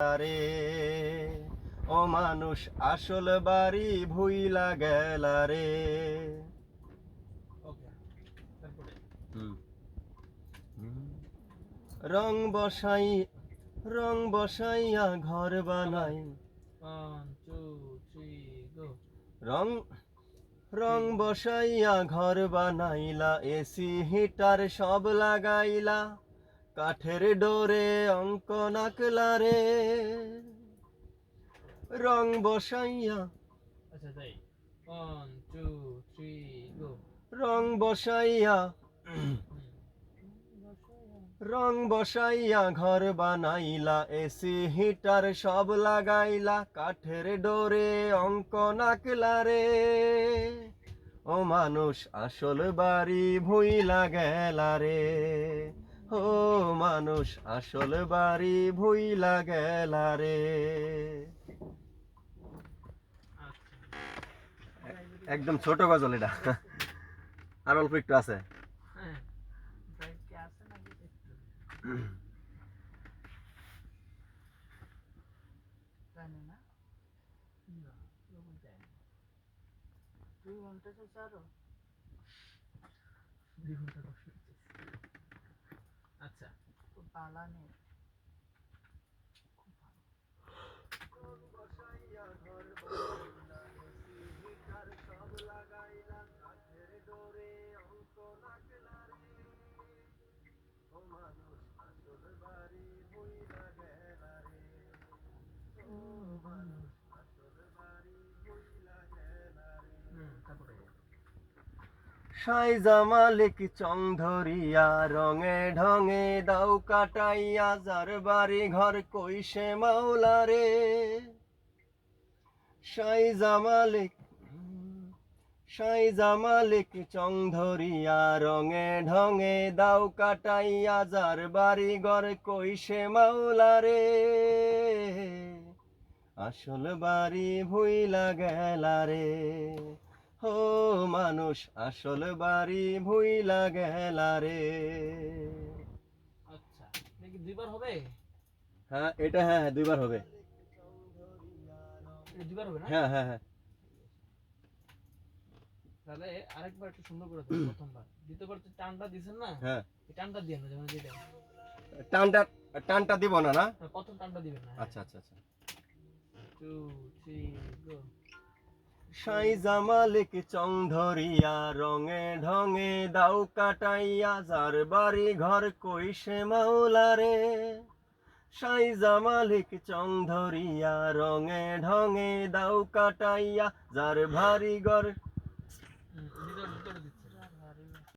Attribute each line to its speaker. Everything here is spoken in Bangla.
Speaker 1: রে ও মানুষ আসল বাড়ি ভুইলা গেলা রে। রং বসাই রং বসাইয়া ঘর বানাই। রং রং বসাইয়া ঘর বানাইলা এসি হিটার সব লাগাইলা। কাঠের ডোরে অঙ্ক নাকলা রে। রং বসাইয়া
Speaker 2: আচ্ছা তাই। One two three go.
Speaker 1: রং বসাইয়া রং বসাইয়া ঘর বানাইলা এসি হিটার সব লাগাইলা কাঠের ডোরে অঙ্ক নাকলা রে। ও মানুষ আসল বাড়ি ভুইলা গেলা রে। ও মানুষ আসল বাড়ি ভুইলা গেলা রে।
Speaker 2: আচ্ছা।
Speaker 1: একদম ছোট গজল এটা। আর অল্প একটু আছে।
Speaker 2: হ্যাঁ ব্রাইট
Speaker 3: 完
Speaker 2: 了呢。
Speaker 1: সাই জামালিক চং ধরিয়া রঙে ঢঙে দাও কাটাইয়া, যার বাড়ি ঘর কইসে মাওলা রে। সাই জামালিক সাই জামালিক চং ধরিয়া রঙে ঢঙে দাও কাটাইয়া, যার বাড়ি ঘর কইসে মাওলা রে। আসল বাড়ি ভুইলা গেলা রে। ও মানুষ আসল বাড়ি ভুইলা গেলা রে।
Speaker 2: আচ্ছা দুইবার হবে?
Speaker 1: হ্যাঁ এটা হ্যাঁ হ্যাঁ দুইবার হবে।
Speaker 2: দুইবার হবে না?
Speaker 1: হ্যাঁ হ্যাঁ হ্যাঁ।
Speaker 2: তাহলে আরেকবার একটু সুন্দর করে প্রথমবার। দ্বিতীয়বার তো টানটা দিছেন না?
Speaker 1: হ্যাঁ।
Speaker 2: টানটা দিয়ে না যেমন যেটা।
Speaker 1: টানটা টানটা দিব না না?
Speaker 2: না, প্রথম টানটা দিবেন না
Speaker 1: আচ্ছা আচ্ছা আচ্ছা।
Speaker 2: টু থ্রি গো
Speaker 1: সাই জামালিক চং ধরিয়া রঙে ঢঙে দাও কাটাইয়া, যার বাড়ি ঘর কইসে মাওলারে সাই জামালিক চং ধরিয়া রঙে ঢঙে দাও কাটাইয়া, যার ভারি ঘর